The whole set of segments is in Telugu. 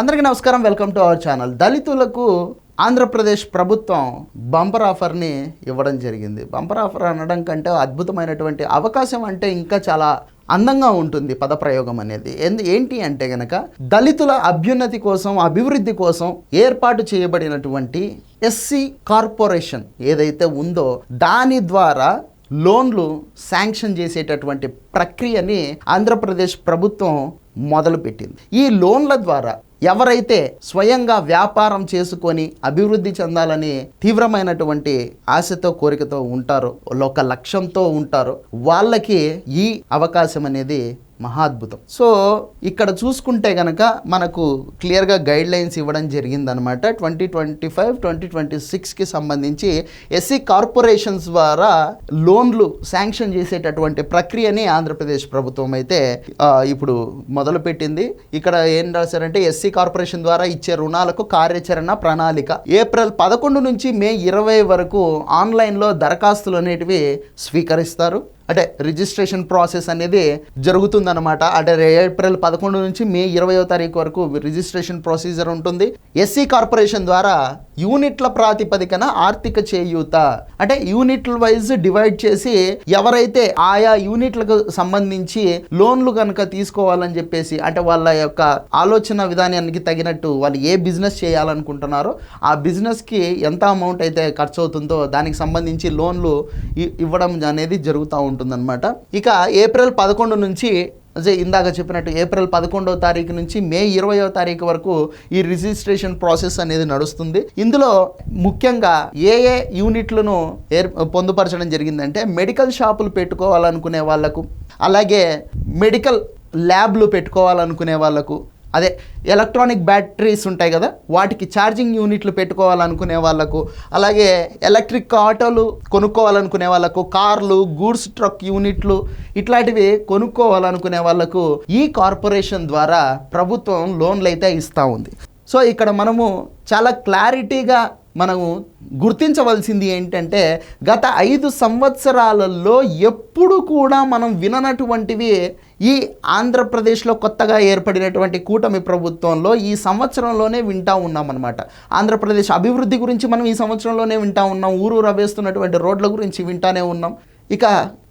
అందరికీ నమస్కారం. Welcome to our channel. దళితులకు ఆంధ్రప్రదేశ్ ప్రభుత్వం బంపర్ ఆఫర్ని ఇవ్వడం జరిగింది. బంపర్ ఆఫర్ అనడం కంటే అద్భుతమైనటువంటి అవకాశం అంటే ఇంకా చాలా అందంగా ఉంటుంది పదప్రయోగం అనేది. ఎందు ఏంటి అంటే గనక దళితుల అభ్యున్నతి కోసం అభివృద్ధి కోసం ఏర్పాటు చేయబడినటువంటి ఎస్సీ కార్పొరేషన్ ఏదైతే ఉందో దాని ద్వారా లోన్లు శాంక్షన్ చేసేటటువంటి ప్రక్రియని ఆంధ్రప్రదేశ్ ప్రభుత్వం మొదలుపెట్టింది. ఈ లోన్ల ద్వారా ఎవరైతే స్వయంగా వ్యాపారం చేసుకొని అభివృద్ధి చెందాలని తీవ్రమైనటువంటి ఆశతో కోరికతో ఉంటారో ఒక లక్ష్యంతో ఉంటారో వాళ్ళకి ఈ అవకాశం అనేది మహాద్భుతం. సో ఇక్కడ చూసుకుంటే కనుక మనకు క్లియర్గా గైడ్ లైన్స్ ఇవ్వడం జరిగిందనమాట twenty twenty five twenty twenty సిక్స్కి సంబంధించి ఎస్సీ కార్పొరేషన్స్ ద్వారా లోన్లు శాంక్షన్ చేసేటటువంటి ప్రక్రియని ఆంధ్రప్రదేశ్ ప్రభుత్వం అయితే ఇప్పుడు మొదలుపెట్టింది. ఇక్కడ ఏం రాశారంటే ఎస్సీ కార్పొరేషన్ ద్వారా ఇచ్చే రుణాలకు కార్యాచరణ ప్రణాళిక. ఏప్రిల్ పదకొండు నుంచి మే ఇరవై వరకు ఆన్లైన్లో దరఖాస్తులు అనేటివి స్వీకరిస్తారు. అంటే రిజిస్ట్రేషన్ ప్రాసెస్ అనేది జరుగుతుందన్నమాట. అంటే ఏప్రిల్ పదకొండు నుంచి మే ఇరవయో తారీఖు వరకు రిజిస్ట్రేషన్ ప్రొసీజర్ ఉంటుంది. ఎస్సీ కార్పొరేషన్ ద్వారా యూనిట్ల ప్రాతిపదికన ఆర్థిక చేయూత. అంటే యూనిట్ల వైజ్ డివైడ్ చేసి ఎవరైతే ఆయా యూనిట్లకు సంబంధించి లోన్లు కనుక తీసుకోవాలని చెప్పేసి అంటే వాళ్ళ యొక్క ఆలోచన విధానానికి తగినట్టు వాళ్ళు ఏ బిజినెస్ చేయాలనుకుంటున్నారో ఆ బిజినెస్కి ఎంత అమౌంట్ అయితే ఖర్చు అవుతుందో దానికి సంబంధించి లోన్లు ఇవ్వడం అనేది జరుగుతూ ఉంటుంది ఉంటుందన్నమాట. ఇక ఏప్రిల్ పదకొండు నుంచి అదే ఇందాక చెప్పినట్టు ఏప్రిల్ పదకొండవ తారీఖు నుంచి మే ఇరవయో తారీఖు వరకు ఈ రిజిస్ట్రేషన్ ప్రాసెస్ అనేది నడుస్తుంది. ఇందులో ముఖ్యంగా ఏ ఏ యూనిట్లను ఏర్ పొందుపరచడం జరిగిందంటే మెడికల్ షాపులు పెట్టుకోవాలనుకునే వాళ్ళకు అలాగే మెడికల్ ల్యాబ్లు పెట్టుకోవాలనుకునే వాళ్ళకు అదే ఎలక్ట్రానిక్ బ్యాటరీస్ ఉంటాయి కదా వాటికి ఛార్జింగ్ యూనిట్లు పెట్టుకోవాలనుకునే వాళ్ళకు అలాగే ఎలక్ట్రిక్ ఆటోలు కొనుక్కోవాలనుకునే వాళ్ళకు కార్లు గూడ్స్ ట్రక్ యూనిట్లు ఇట్లాంటివి కొనుక్కోవాలనుకునే వాళ్ళకు ఈ కార్పొరేషన్ ద్వారా ప్రభుత్వం లోన్లు అయితే ఇస్తూ ఉంది. సో ఇక్కడ మనము చాలా క్లారిటీగా మనము గుర్తించవలసింది ఏంటంటే గత ఐదు సంవత్సరాలలో ఎప్పుడు కూడా మనం విననటువంటివి ఈ ఆంధ్రప్రదేశ్లో కొత్తగా ఏర్పడినటువంటి కూటమి ప్రభుత్వంలో ఈ సంవత్సరంలోనే వింటా ఉన్నామన్నమాట. ఆంధ్రప్రదేశ్ అభివృద్ధి గురించి మనం ఈ సంవత్సరంలోనే వింటా ఉన్నాం. ఊరు రవేస్తున్నటువంటి రోడ్ల గురించి వింటానే ఉన్నాం. ఇక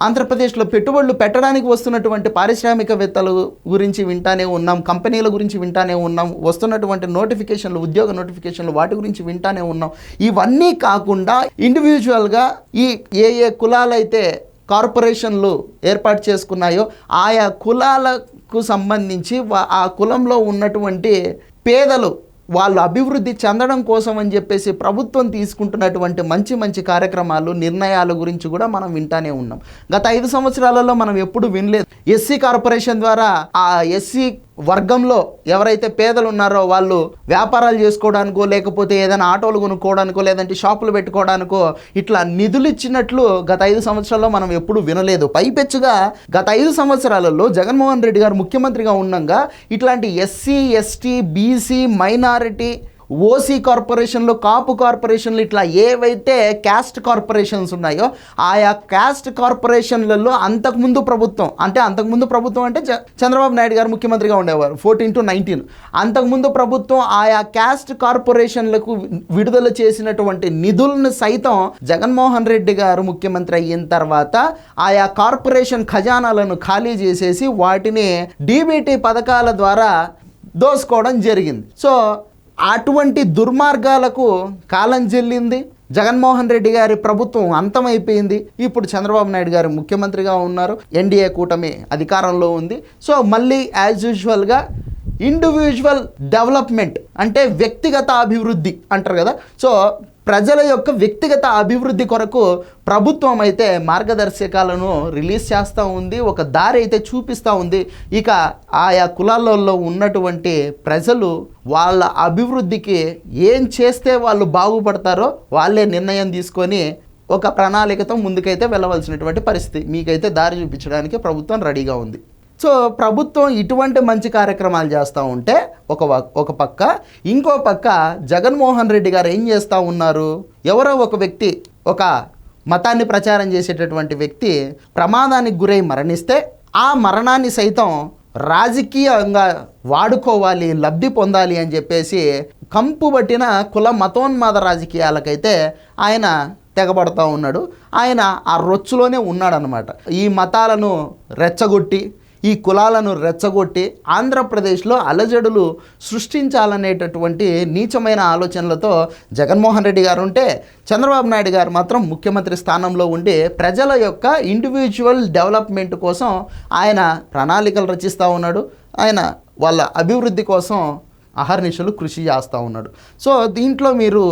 ఆంధ్రప్రదేశ్లో పెట్టుబడులు పెట్టడానికి వస్తున్నటువంటి పారిశ్రామికవేత్తల గురించి వింటానే ఉన్నాం కంపెనీల గురించి వింటానే ఉన్నాం వస్తున్నటువంటి నోటిఫికేషన్లు ఉద్యోగ నోటిఫికేషన్లు వాటి గురించి వింటానే ఉన్నాం. ఇవన్నీ కాకుండా ఇండివిజువల్గా ఈ ఏ ఏ కులాలైతే కార్పొరేషన్లు ఏర్పాటు చేసుకున్నాయో ఆయా కులాలకు సంబంధించి ఆ కులంలో ఉన్నటువంటి పేదలు వాళ్ళు అభివృద్ధి చెందడం కోసం అని చెప్పేసి ప్రభుత్వం తీసుకుంటున్నటువంటి మంచి మంచి కార్యక్రమాలు నిర్ణయాల గురించి కూడా మనం వింటానే ఉన్నాం. గత ఐదు సంవత్సరాలలో మనం ఎప్పుడు వినలేదు. ఎస్సీ కార్పొరేషన్ ద్వారా ఆ ఎస్సీ వర్గంలో ఎవరైతే పేదలు ఉన్నారో వాళ్ళు వ్యాపారాలు చేసుకోవడానికో లేకపోతే ఏదైనా ఆటోలు కొనుక్కోవడానికో లేదంటే షాపులు పెట్టుకోవడానికో ఇట్లా నిధులు ఇచ్చినట్లు గత ఐదు సంవత్సరాల్లో మనం ఎప్పుడు వినలేదు. పైపెచ్చుగా గత ఐదు సంవత్సరాలలో జగన్మోహన్ రెడ్డి గారు ముఖ్యమంత్రిగా ఉండగా ఇట్లాంటి SC ST BC minority OC కార్పొరేషన్లు కాపు కార్పొరేషన్లు ఇట్లా ఏవైతే క్యాస్ట్ కార్పొరేషన్స్ ఉన్నాయో ఆయా క్యాస్ట్ కార్పొరేషన్లలో అంతకుముందు ప్రభుత్వం అంటే అంతకుముందు ప్రభుత్వం అంటే చంద్రబాబు నాయుడు గారు ముఖ్యమంత్రిగా ఉండేవారు ఫోర్టీన్ టు నైన్టీన్ అంతకుముందు ప్రభుత్వం ఆయా క్యాస్ట్ కార్పొరేషన్లకు విడుదల చేసినటువంటి నిధులను సైతం జగన్మోహన్ రెడ్డి గారు ముఖ్యమంత్రి అయిన తర్వాత ఆయా కార్పొరేషన్ ఖజానాలను ఖాళీ చేసేసి వాటిని డీబీటీ పథకాల ద్వారా దోసుకోవడం జరిగింది. సో అటువంటి దుర్మార్గాలకు కాలం చెల్లింది జగన్మోహన్ రెడ్డి గారి ప్రభుత్వం అంతమైపోయింది. ఇప్పుడు చంద్రబాబు నాయుడు గారు ముఖ్యమంత్రిగా ఉన్నారు. ఎన్డీఏ కూటమి అధికారంలో ఉంది. సో మళ్ళీ యాజ్ యూజువల్గా ఇండివిజువల్ డెవలప్మెంట్ అంటే వ్యక్తిగత అభివృద్ధి అంటారు కదా. సో ప్రజల యొక్క వ్యక్తిగత అభివృద్ధి కొరకు ప్రభుత్వం అయితే మార్గదర్శకాలను రిలీజ్ చేస్తూ ఉంది ఒక దారి అయితే చూపిస్తూ ఉంది. ఇక ఆయా కులాలలో ఉన్నటువంటి ప్రజలు వాళ్ళ అభివృద్ధికి ఏం చేస్తే వాళ్ళు బాగుపడతారో వాళ్ళే నిర్ణయం తీసుకొని ఒక ప్రణాళికతో ముందుకైతే వెళ్ళవలసినటువంటి పరిస్థితి. మీకైతే దారి చూపించడానికి ప్రభుత్వం రెడీగా ఉంది. సో ప్రభుత్వం ఇటువంటి మంచి కార్యక్రమాలు చేస్తూ ఉంటే ఒక వ- ఒక పక్క ఇంకో పక్క జగన్మోహన్ రెడ్డి గారు ఏం చేస్తూ ఉన్నారు? ఎవరో ఒక వ్యక్తి ఒక మతాన్ని ప్రచారం చేసేటటువంటి వ్యక్తి ప్రమాదానికి గురై మరణిస్తే ఆ మరణాన్ని సైతం రాజకీయంగా వాడుకోవాలి లబ్ధి పొందాలి అని చెప్పేసి కంపు పట్టిన కుల మతోన్మాద రాజకీయాలకైతే ఆయన తెగబడతా ఉన్నాడు. ఆయన ఆ రొచ్చులోనే ఉన్నాడనమాట ఈ మతాలను రెచ్చగొట్టి ఈ కులాలను రెచ్చగొట్టి ఆంధ్రప్రదేశ్లో అలజడులు సృష్టించాలనేటటువంటి నీచమైన ఆలోచనలతో జగన్మోహన్ రెడ్డి గారు ఉంటే చంద్రబాబు నాయుడు గారు మాత్రం ముఖ్యమంత్రి స్థానంలో ఉండి ప్రజల యొక్క ఇండివిజువల్ డెవలప్మెంట్ కోసం ఆయన ప్రణాళికలు రచిస్తూ ఉన్నాడు. ఆయన వాళ్ళ అభివృద్ధి కోసం అహర్నిశలు కృషి చేస్తూ ఉన్నాడు. సో దీంట్లో మీరు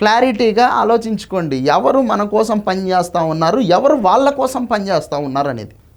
క్లారిటీగా ఆలోచించుకోండి. ఎవరు మన కోసం పనిచేస్తూ ఉన్నారు? ఎవరు వాళ్ళ కోసం పనిచేస్తూ ఉన్నారు అనేది.